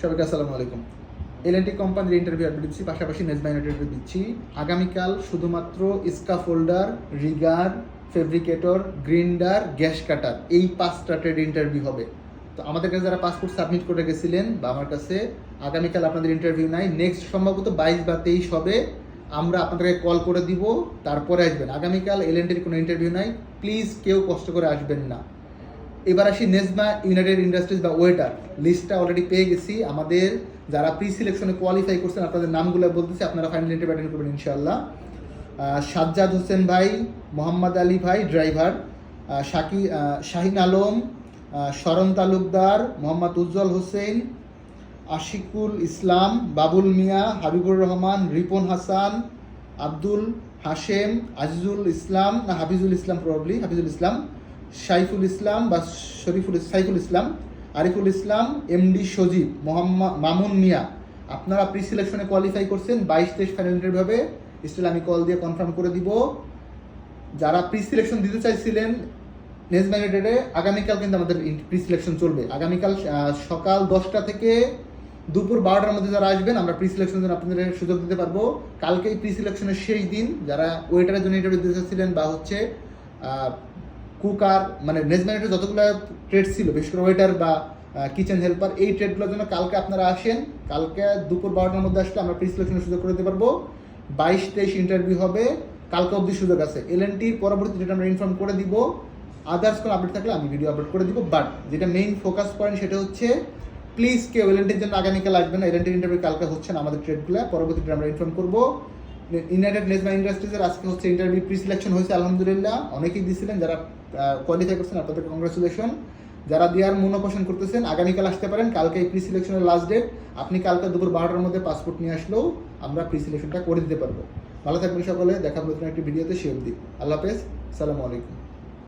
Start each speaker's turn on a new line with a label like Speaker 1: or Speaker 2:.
Speaker 1: সবাইকে আসসালামু আলাইকুম। এলএনটি কোম্পানির ইন্টারভিউ আপডেট দিচ্ছি, পাশাপাশি নেজমা ইন্টারভিউ দিচ্ছি। আগামীকাল শুধুমাত্র scaffolder rigger fabricator grinder gas cutter এই পাঁচটা ট্রেড ইন্টারভিউ হবে। তো আমাদের কাছে যারা পাসপোর্ট সাবমিট করে গেছিলেন বা আমার কাছে, আগামীকাল আপনাদের ইন্টারভিউ নাই। নেক্সট সম্ভবত বাইশ বা তেইশ হবে। আমরা আপনাদেরকে কল করে দিব, তারপরে আসবেন। আগামীকাল এলএনটির কোনো ইন্টারভিউ নাই। প্লিজ কেউ কষ্ট করে আসবেন না। এবার আসি নেজমা ইউনাইটেড ইন্ডাস্ট্রিজ বা ওয়েটার লিস্টটা অলরেডি পেয়ে গেছি। আমাদের যারা প্রি সিলেকশনে কোয়ালিফাই করছেন, আপনাদের নামগুলো বলতেছি, আপনারা ফাইনাল ইন্টারভিউ অ্যাটেন্ড করবেন ইনশাআল্লাহ। সাজ্জাদ হোসেন ভাই, মোহাম্মদ আলী ভাই ড্রাইভার শাকি শাহিন আলম শরণ তালুকদার, মোহাম্মদ উজ্জ্বল হোসেন, আশিকুল ইসলাম, বাবুল মিয়া, হাবিবুর রহমান, রিপন হাসান, আব্দুল হাশেম, আজিজুল ইসলাম, না, হাফিজুল ইসলাম প্রবলি হাফিজুল ইসলাম। সাইফুল ইসলাম বা শরীফুল সাইফুল ইসলাম, আরিফুল ইসলাম এমডি সজীব মোহাম্মদ মামুন মিয়া। আপনারা প্রি সিলেকশনে কোয়ালিফাই করছেন, বাইশ তেইশ ফাইনাল হবে। স্টিল আমি কল দিয়ে কনফার্ম করে দিব। যারা প্রি সিলেকশন দিতে চাইছিলেন নেক্সট ম্যাগনেটেডে আগামীকাল কিন্তু আমাদের প্রি সিলেকশন চলবে। আগামীকাল সকাল দশটা থেকে দুপুর বারোটার মধ্যে যারা আসবেন, আমরা প্রি সিলেকশনের জন্য আপনাদের সুযোগ দিতে পারব। কালকেই প্রি সিলেকশনের শেষ দিন, যারা ওয়েটারের জন্য ইন্টারভিউ দিতে চাচ্ছিলেন বা হচ্ছে কুকার মানে নেক্সট ম্যাগনেটের যতগুলো ট্রেড ছিল, বিশেষ করে ওয়েটার বা কিচেন হেল্পার এই ট্রেডগুলোর জন্য কালকে আপনারা আসেন। কালকে দুপুর বারোটার মধ্যে আসলে আমরা প্রি সিলেকশনের সুযোগ করে দিতে পারব। বাইশ তেইশ ইন্টারভিউ হবে। কালকে অবধি সুযোগ আছে। এল এন টির পরবর্তী যেটা আমরা ইনফর্ম করে দিব। আদার্স কোনো আপডেট থাকলে আমি ভিডিও আপলোড করে দিব। বাট যেটা মেইন ফোকাস পয়েন্ট সেটা হচ্ছে প্লিজ কেউ এল এন টির জন্য আগামীকাল আসবে না। এল এন টির ইন্টারভিউ কালকে হচ্ছে না আমাদের ট্রেডগুলো পরবর্তীতে আমরা ইনফর্ম করব। ইউনাইটেড নেজমা ইন্ডাস্ট্রিজের আজকে হচ্ছে ইন্টারভিউ প্রি সিলেকশন হয়েছে, আলহামদুলিল্লাহ। অনেকেই দিয়েছিলেন যারা কোয়ালিফাই করছেন, আপনাদের কংগ্রেচুলেশন যারা দেওয়ার মনে পোষণ করতেছেন, আগামীকাল আসতে পারেন। কালকে এই প্রি সিলেকশনের লাস্ট ডেট আপনি কালকে দুপুর বারোটার মধ্যে পাসপোর্ট নিয়ে আসলেও আমরা প্রি সিলেকশনটা করে দিতে পারব। ভালো থাকবেন সকলে। দেখা নতুন একটি ভিডিওতে শেয়ার দিই আল্লাহ হাফেজ। সালামু আলাইকুম।